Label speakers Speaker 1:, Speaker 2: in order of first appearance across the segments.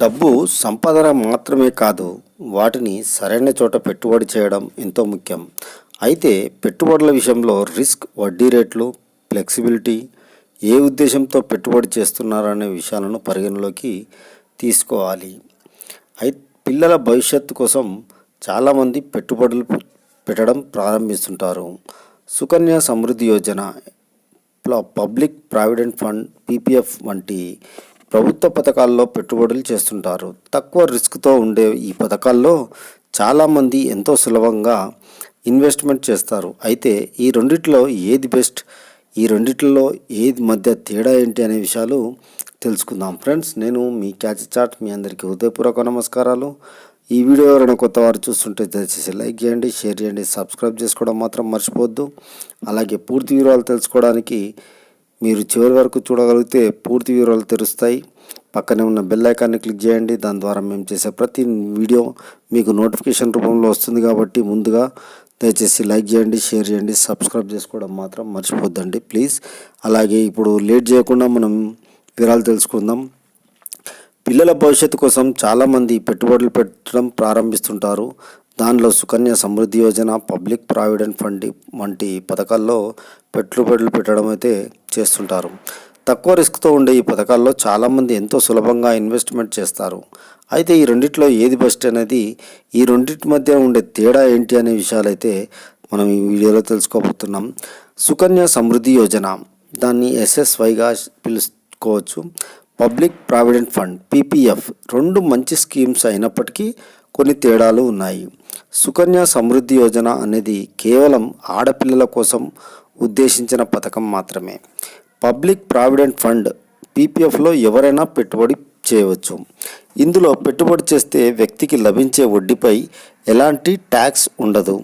Speaker 1: డబ్బు సంపదన మాత్రమే కాదు వాటిని సరైన చోట పెట్టుబడి చేయడం ఎంతో ముఖ్యం అయితే పెట్టుబడుల విషయంలో రిస్క్ వడ్డీ రేట్లు ఫ్లెక్సిబిలిటీ ఏ ఉద్దేశంతో పెట్టుబడి చేస్తున్నారనే విషయాలను పరిగణలోకి తీసుకోవాలి అయి పిల్లల భవిష్యత్తు కోసం చాలామంది పెట్టుబడులు పెట్టడం ప్రారంభిస్తుంటారు Sukanya Samriddhi Yojana public provident fund PPF వంటి ప్రభుత్వ పథకాల్లో పెట్టుబడులు చేస్తుంటారు తక్కువ రిస్క్తో ఉండే ఈ పథకాల్లో చాలామంది ఎంతో సులభంగా ఇన్వెస్ట్మెంట్ చేస్తారు అయితే ఈ రెండిట్లో ఏది బెస్ట్ ఈ రెండిట్లో ఏది మధ్య తేడా ఏంటి అనే విషయాలు తెలుసుకుందాం ఫ్రెండ్స్ నేను మీ క్యాచ్ చాట్ మీ అందరికీ హృదయపూర్వక నమస్కారాలు ఈ వీడియో ఎవరైనా కొత్త వారు చూస్తుంటే దయచేసి లైక్ చేయండి షేర్ చేయండి సబ్స్క్రైబ్ చేసుకోవడం మాత్రం మర్చిపోవద్దు అలాగే పూర్తి వివరాలు తెలుసుకోవడానికి మీరు చివరి వరకు చూడగలిగితే పూర్తి వివరాలు తెలుస్తాయి పక్కనే ఉన్న బెల్ ఐకాన్ని క్లిక్ చేయండి దాని ద్వారా మేము చేసే ప్రతి వీడియో మీకు నోటిఫికేషన్ రూపంలో వస్తుంది కాబట్టి ముందుగా దయచేసి లైక్ చేయండి షేర్ చేయండి సబ్స్క్రైబ్ చేసుకోవడం మాత్రం మర్చిపోద్దండి ప్లీజ్ అలాగే ఇప్పుడు లేట్ చేయకుండా మనం వివరాలు తెలుసుకుందాం పిల్లల భవిష్యత్తు కోసం చాలామంది పెట్టుబడులు పెట్టడం ప్రారంభిస్తుంటారు దానిలో Sukanya Samriddhi Yojana public provident fund వంటి పథకాల్లో పెట్టుబడులు పెట్టడం అయితే చేస్తుంటారు తక్కువ రిస్క్తో ఉండే ఈ పథకాల్లో చాలామంది ఎంతో సులభంగా ఇన్వెస్ట్మెంట్ చేస్తారు అయితే ఈ రెండిట్లో ఏది బెస్ట్ అనేది ఈ రెండింటి మధ్య ఉండే తేడా ఏంటి అనే విషయాలు అయితే మనం ఈ వీడియోలో తెలుసుకోబోతున్నాం సుకన్య సమృద్ధి యోజన దాన్ని ఎస్ఎస్వైగా పిలుచుకోవచ్చు పబ్లిక్ ప్రావిడెంట్ ఫండ్ పీపీఎఫ్ రెండు మంచి స్కీమ్స్ అయినప్పటికీ కొన్ని తేడాలు ఉన్నాయి సుకన్య సమృద్ధి యోజన అనేది కేవలం ఆడపిల్లల కోసం ఉద్దేశించిన పథకం మాత్రమే పబ్లిక్ ప్రావిడెంట్ ఫండ్ పీపీఎఫ్లో ఎవరైనా పెట్టుబడి చేయవచ్చు ఇందులో పెట్టుబడి చేస్తే వ్యక్తికి లభించే వడ్డీపై ఎలాంటి ట్యాక్స్ ఉండదు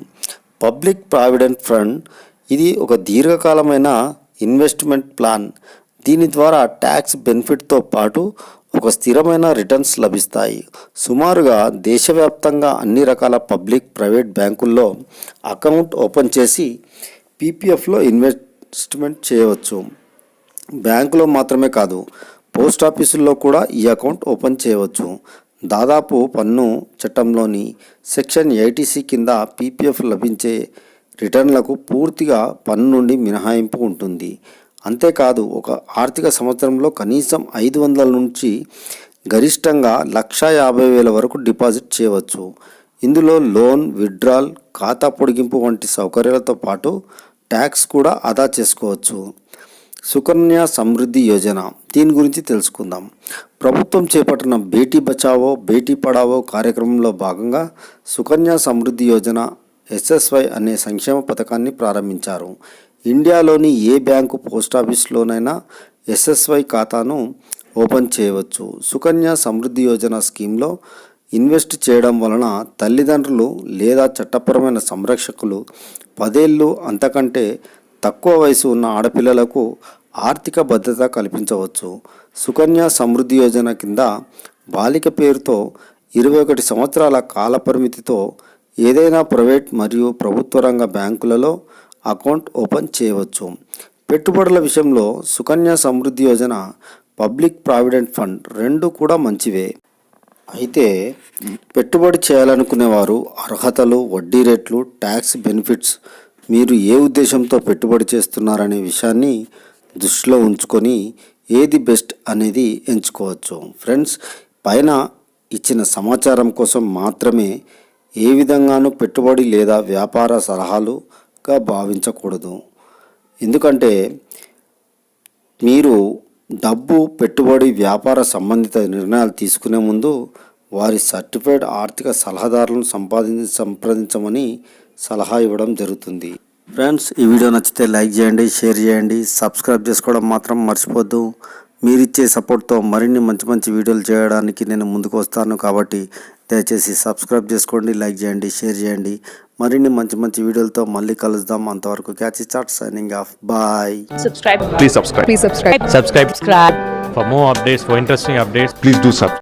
Speaker 1: పబ్లిక్ ప్రావిడెంట్ ఫండ్ ఇది ఒక దీర్ఘకాలమైన ఇన్వెస్ట్మెంట్ ప్లాన్ దీని ద్వారా ట్యాక్స్ బెనిఫిట్తో పాటు ఒక స్థిరమైన రిటర్న్స్ లభిస్తాయి సుమారుగా దేశవ్యాప్తంగా అన్ని రకాల పబ్లిక్ ప్రైవేట్ బ్యాంకుల్లో అకౌంట్ ఓపెన్ చేసి పీపీఎఫ్లో ఇన్వెస్ట్మెంట్ చేయవచ్చు బ్యాంకులో మాత్రమే కాదు పోస్ట్ ఆఫీసుల్లో కూడా ఈ అకౌంట్ ఓపెన్ చేయవచ్చు దాదాపు పన్ను చట్టంలోని సెక్షన్ ఎయిటీసీ కింద పీపీఎఫ్ లభించే రిటర్న్లకు పూర్తిగా పన్ను నుండి మినహాయింపు ఉంటుంది అంతేకాదు ఒక ఆర్థిక సంవత్సరంలో కనీసం ఐదు వందల నుంచి గరిష్టంగా లక్ష యాభై వేల వరకు డిపాజిట్ చేయవచ్చు ఇందులో లోన్ విడ్రాల్ ఖాతా పొడిగింపు వంటి సౌకర్యాలతో పాటు ట్యాక్స్ కూడా ఆదా చేసుకోవచ్చు సుకన్య సమృద్ధి యోజన దీని గురించి తెలుసుకుందాం ప్రభుత్వం చేపట్టిన బేటీ బచావో బేటీ పడావో కార్యక్రమంలో భాగంగా సుకన్య సమృద్ధి యోజన ఎస్ఎస్వై అనే సంక్షేమ పథకాన్ని ప్రారంభించారు ఇండియాలోని ఏ బ్యాంకు పోస్టాఫీస్లోనైనా ఎస్ఎస్వై ఖాతాను ఓపెన్ చేయవచ్చు సుకన్య సమృద్ధి యోజన స్కీమ్లో ఇన్వెస్ట్ చేయడం వలన తల్లిదండ్రులు లేదా చట్టపరమైన సంరక్షకులు పదేళ్ళు అంతకంటే తక్కువ వయసు ఉన్న ఆడపిల్లలకు ఆర్థిక భద్రత కల్పించవచ్చు సుకన్య సమృద్ధి యోజన కింద బాలిక పేరుతో ఇరవై ఒకటి సంవత్సరాల కాల పరిమితితో ఏదైనా ప్రైవేట్ మరియు ప్రభుత్వ రంగ బ్యాంకులలో అకౌంట్ ఓపెన్ చేయవచ్చు పెట్టుబడుల విషయంలో Sukanya Samriddhi Yojana public provident fund రెండు కూడా మంచివే అయితే పెట్టుబడి చేయాలనుకునేవారు అర్హతలు వడ్డీ రేట్లు ట్యాక్స్ బెనిఫిట్స్ మీరు ఏ ఉద్దేశంతో పెట్టుబడి చేస్తున్నారనే విషయాన్ని దృష్టిలో ఉంచుకొని ఏది బెస్ట్ అనేది ఎంచుకోవచ్చు ఫ్రెండ్స్ పైన ఇచ్చిన సమాచారం కోసం మాత్రమే ఏ విధంగానూ పెట్టుబడి లేదా వ్యాపార సలహాలు గా భావించకూడదు ఎందుకంటే మీరు డబ్బు పెట్టుబడి వ్యాపార సంబంధిత నిర్ణయాలు తీసుకునే ముందు వారి సర్టిఫైడ్ ఆర్థిక సలహాదారులను సంపాదించి సంప్రదించమని సలహా ఇవ్వడం జరుగుతుంది ఫ్రెండ్స్ ఈ వీడియో నచ్చితే లైక్ చేయండి షేర్ చేయండి సబ్స్క్రైబ్ చేసుకోవడం మాత్రం మర్చిపోద్దు మీరిచ్చే సపోర్ట్తో మరిన్ని మంచి మంచి వీడియోలు చేయడానికి నేను ముందుకు వస్తాను కాబట్టి దయచేసి సబ్స్క్రైబ్ చేసుకోండి లైక్ చేయండి షేర్ చేయండి మరిన్ని మంచి మంచి వీడియోలతో మళ్ళీ కలుద్దాం అంతవరకు catch chat signing off bye subscribe please subscribe please subscribe subscribe for more updates for interesting updates please do sub